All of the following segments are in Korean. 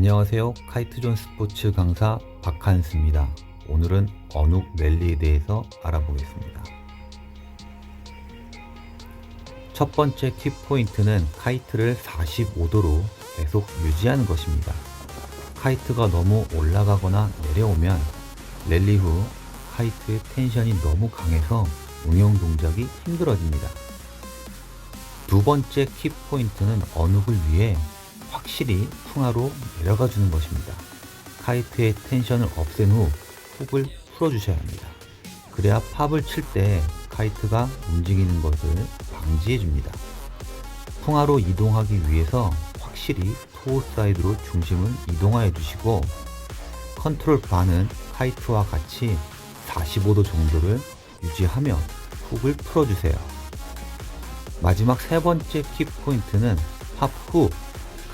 안녕하세요. 카이트존 스포츠 강사 박한수입니다. 오늘은 어묵 랠리에 대해서 알아보겠습니다. 첫 번째 키포인트는 카이트를 45도로 계속 유지하는 것입니다. 카이트가 너무 올라가거나 내려오면 랠리 후 카이트의 텐션이 너무 강해서 응용 동작이 힘들어집니다. 두 번째 키포인트는 어묵을 위해 확실히 풍하로 내려가 주는 것입니다. 카이트의 텐션을 없앤 후 훅을 풀어주셔야 합니다. 그래야 팝을 칠 때 카이트가 움직이는 것을 방지해 줍니다. 풍하로 이동하기 위해서 확실히 토우 사이드로 중심을 이동하여 주시고 컨트롤 바는 카이트와 같이 45도 정도를 유지하며 훅을 풀어주세요. 마지막 세 번째 키포인트는 팝 후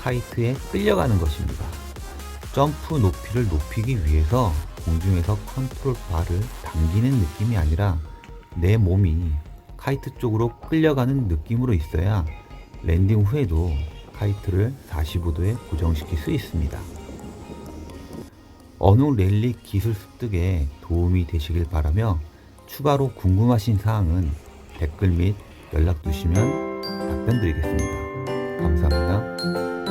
카이트에 끌려가는 것입니다. 점프 높이를 높이기 위해서 공중에서 컨트롤 바를 당기는 느낌이 아니라 내 몸이 카이트 쪽으로 끌려가는 느낌으로 있어야 랜딩 후에도 카이트를 45도에 고정시킬 수 있습니다. 어느 랠리 기술 습득에 도움이 되시길 바라며 추가로 궁금하신 사항은 댓글 및 연락 주시면 답변 드리겠습니다. 감사합니다.